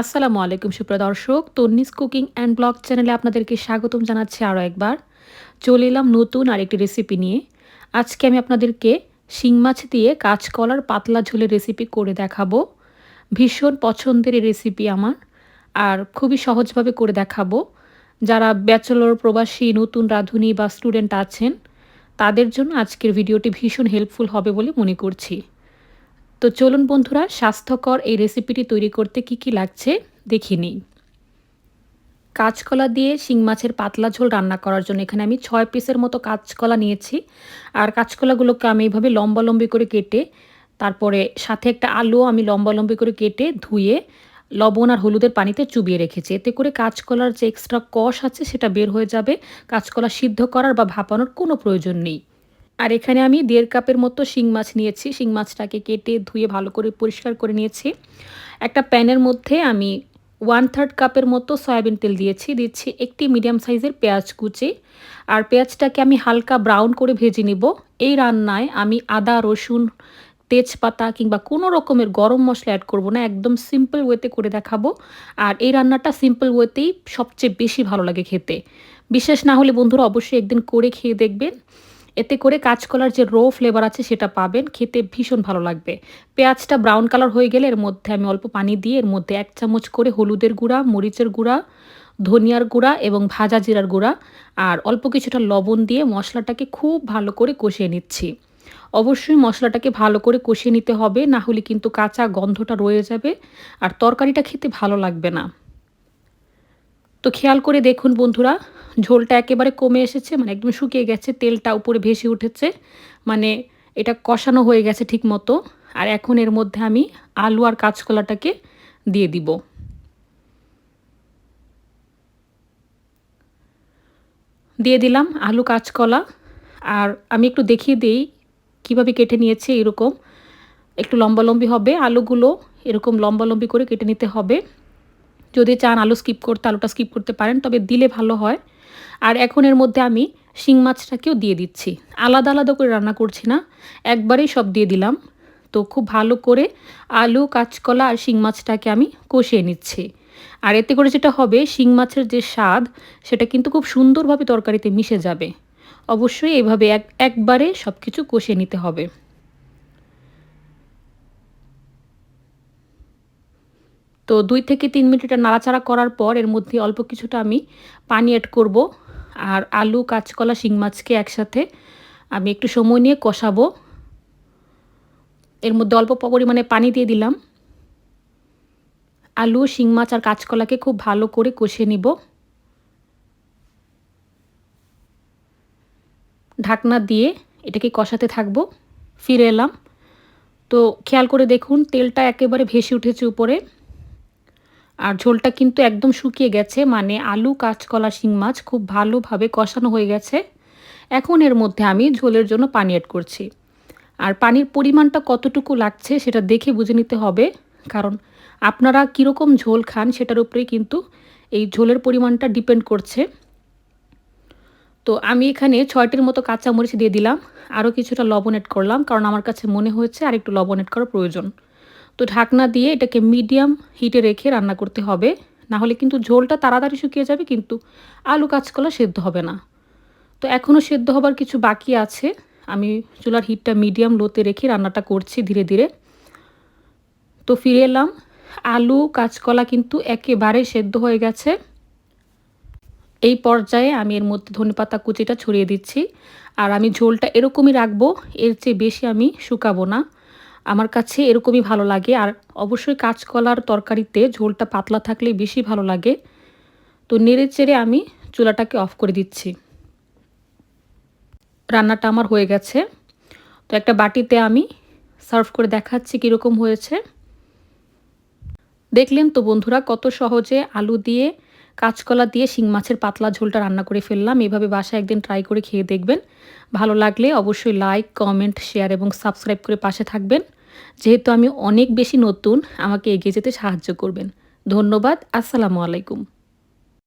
আসসালামু আলাইকুম, সুপ্রিয় দর্শক। তন্নিস কুকিং অ্যান্ড ব্লগ চ্যানেলে আপনাদেরকে স্বাগতম জানাচ্ছি আরও একবার। চলে এলাম নতুন আরেকটি রেসিপি নিয়ে। আজকে আমি আপনাদেরকে শিং মাছ দিয়ে কাঁচকলার পাতলা ঝোলের রেসিপি করে দেখাবো। ভীষণ পছন্দের এই রেসিপি আমার, আর খুবই সহজভাবে করে দেখাবো। যারা ব্যাচেলর, প্রবাসী, নতুন রাঁধুনি বা স্টুডেন্ট আছেন, তাদের জন্য আজকের ভিডিওটি ভীষণ হেল্পফুল হবে বলে মনে করছি। তো চলুন বন্ধুরা, স্বাস্থ্যকর এই রেসিপিটি তৈরি করতে কি কি লাগছে দেখি নিই। কাঁচকলা দিয়ে শিং মাছের পাতলা ঝোল রান্না করার জন্য এখানে আমি ছয় পিসের মতো কাঁচকলা নিয়েছি। আর কাঁচকলাগুলোকে আমি এইভাবে লম্বা লম্বি করে কেটে, তারপরে সাথে একটা আলুও আমি লম্বা লম্বি করে কেটে ধুয়ে, লবণ আর হলুদের পানিতে চুবিয়ে রেখেছি। এতে করে কাঁচকলার যে এক্সট্রা কষ আছে সেটা বের হয়ে যাবে। কাঁচকলা সিদ্ধ করার বা ভাপানোর কোনো প্রয়োজন নেই। আর এখানে আমি দেড় কাপের মতো শিং মাছ নিয়েছি। শিং মাছটাকে কেটে ধুয়ে ভালো করে পরিষ্কার করে নিয়েছি। একটা প্যানের মধ্যে আমি ওয়ান থার্ড কাপের মতো সয়াবিন তেল দিয়েছি। দিচ্ছি একটি মিডিয়াম সাইজের পেঁয়াজ কুচি। আর পেঁয়াজটাকে আমি হালকা ব্রাউন করে ভেজে নিব। এই রান্নায় আমি আদা, রসুন, তেজপাতা কিংবা কোনো রকমের গরম মশলা অ্যাড করব না। একদম সিম্পল ওয়েতে করে দেখাবো। আর এই রান্নাটা সিম্পল ওয়েতেই সবচেয়ে বেশি ভালো লাগে খেতে। বিশেষ না হলে বন্ধুরা অবশ্যই একদিন করে খেয়ে দেখবেন। এতে করে কাঁচকলার যে রো ফ্লেভার আছে সেটা পাবেন, খেতে ভীষণ ভালো লাগবে। পেঁয়াজটা ব্রাউন কালার হয়ে গেলে এর মধ্যে আমি অল্প পানি দিয়ে এর মধ্যে এক চামচ করে হলুদের গুঁড়া, মরিচের গুঁড়া, ধনিয়ার গুঁড়া এবং ভাজা জিরার গুঁড়া আর অল্প কিছুটা লবণ দিয়ে মশলাটাকে খুব ভালো করে কষিয়ে নিচ্ছি। অবশ্যই মশলাটাকে ভালো করে কষিয়ে নিতে হবে, না হলে কিন্তু কাঁচা গন্ধটা রয়ে যাবে আর তরকারিটা খেতে ভালো লাগবে না। তো খেয়াল করে দেখুন বন্ধুরা ঝোলটা একেবারে কমে এসেছে মানে একদম শুকিয়ে গেছে, তেলটা উপরে ভেসে উঠেছে মানে এটা কষানো হয়ে গেছে ঠিক মতো আর এখন এর মধ্যে আমি আলু আর কাঁচকলাটাকে দিয়ে দিব। দিয়ে দিলাম আলু, কাঁচকলা। আর আমি একটু দেখিয়ে দিই কীভাবে কেটে নিয়েছে, এরকম। একটু লম্বালম্বি হবে আলুগুলো, এরকম লম্বালম্বি করে কেটে নিতে হবে। যদি চান আলু স্কিপ করতে, আলুটা স্কিপ করতে পারেন, তবে দিলে ভালো হয়। আর এখন এর মধ্যে আমি শিং মাছটাকেও দিয়ে দিচ্ছি। আলাদা আলাদা করে রান্না করছি না, একবারেই সব দিয়ে দিলাম। তো খুব ভালো করে আলু, কাঁচকলা আর শিং মাছটাকে আমি কষিয়ে নিচ্ছি। আর এতে করে যেটা হবে, শিং মাছের যে স্বাদ, সেটা কিন্তু খুব সুন্দরভাবে তরকারিতে মিশে যাবে। অবশ্যই এভাবে এক, একবারে সব কিছু কষিয়ে নিতে হবে। তো দুই থেকে তিন মিনিট এটা নাড়াচাড়া করার পর এর মধ্যে অল্প কিছুটা আমি পানি অ্যাড করব আর আলু, কাঁচকলা, শিং মাছকে একসাথে আমি একটু সময় নিয়ে কষাবো। এর মধ্যে অল্প পরিমাণে পানি দিয়ে দিলাম। আলু, শিং মাছ আর কাঁচকলাকে খুব ভালো করে কষিয়ে নিব। ঢাকনা দিয়ে এটাকে কষাতে থাকব, ফিরে এলাম। তো খেয়াল করে দেখুন, তেলটা একেবারে ভেসে উঠেছে উপরে। আর ঝোলটা কিন্তু একদম শুকিয়ে গেছে মানে আলু, কাঁচকলা, শিং মাছ খুব ভালোভাবে কষানো হয়ে গেছে। এখন এর মধ্যে আমি ঝোলের জন্য পানি অ্যাড করছি। আর পানির পরিমাণটা কতটুকু লাগছে সেটা দেখে বুঝে নিতে হবে, কারণ আপনারা কীরকম ঝোল খান সেটার উপরেই কিন্তু এই ঝোলের পরিমাণটা ডিপেন্ড করছে। তো আমি এখানে ছয়টির মতো কাঁচামরিচ দিয়ে দিলাম, আরও কিছুটা লবণ অ্যাড করলাম, কারণ আমার কাছে মনে হয়েছে আর একটু লবণ অ্যাড করার প্রয়োজন। তো ঢাকনা দিয়ে এটাকে মিডিয়াম হিটে রেখে রান্না করতে হবে। না হলে কিন্তু ঝোলটা তাড়াতাড়ি শুকিয়ে যাবে, কিন্তু আলু কাঁচকলা সেদ্ধ হবে না। তো এখনও সেদ্ধ হবার কিছু বাকি আছে। আমি চুলার হিটটা মিডিয়াম লোতে রেখে রান্নাটা করছি ধীরে ধীরে। তো ফিরে এলাম। আলু, কাঁচকলা কিন্তু একেবারে সেদ্ধ হয়ে গেছে। এই পর্যায়ে আমি এর মধ্যে ধনেপাতা কুচিটা ছড়িয়ে দিচ্ছি। আর আমি ঝোলটা এরকমই রাখব, এর চেয়ে বেশি আমি শুকাবো না। আমার কাছে এরকমই ভালো লাগে আর অবশ্যই কাঁচকলার তরকারিতে ঝোলটা পাতলা থাকলে বেশি ভালো লাগে। তো নেড়ে চেড়ে আমি চুলাটাকে অফ করে দিচ্ছি। রান্নাটা আমার হয়ে গেছে। তো একটা বাটিতে আমি সার্ভ করে দেখাচ্ছি কীরকম হয়েছে। দেখলেন তো বন্ধুরা, কত সহজে আলু দিয়ে, কাঁচকলা দিয়ে শিং মাছের পাতলা ঝোলটা রান্না করে ফেললাম। এভাবে বাসায় একদিন ট্রাই করে খেয়ে দেখবেন। ভালো লাগলে অবশ্যই লাইক, কমেন্ট, শেয়ার এবং সাবস্ক্রাইব করে পাশে থাকবেন। যেহেতু আমি অনেক বেশি নতুন আমাকে এগিয়ে যেতে সাহায্য করবেন। ধন্যবাদ আসসালামু আলাইকুম।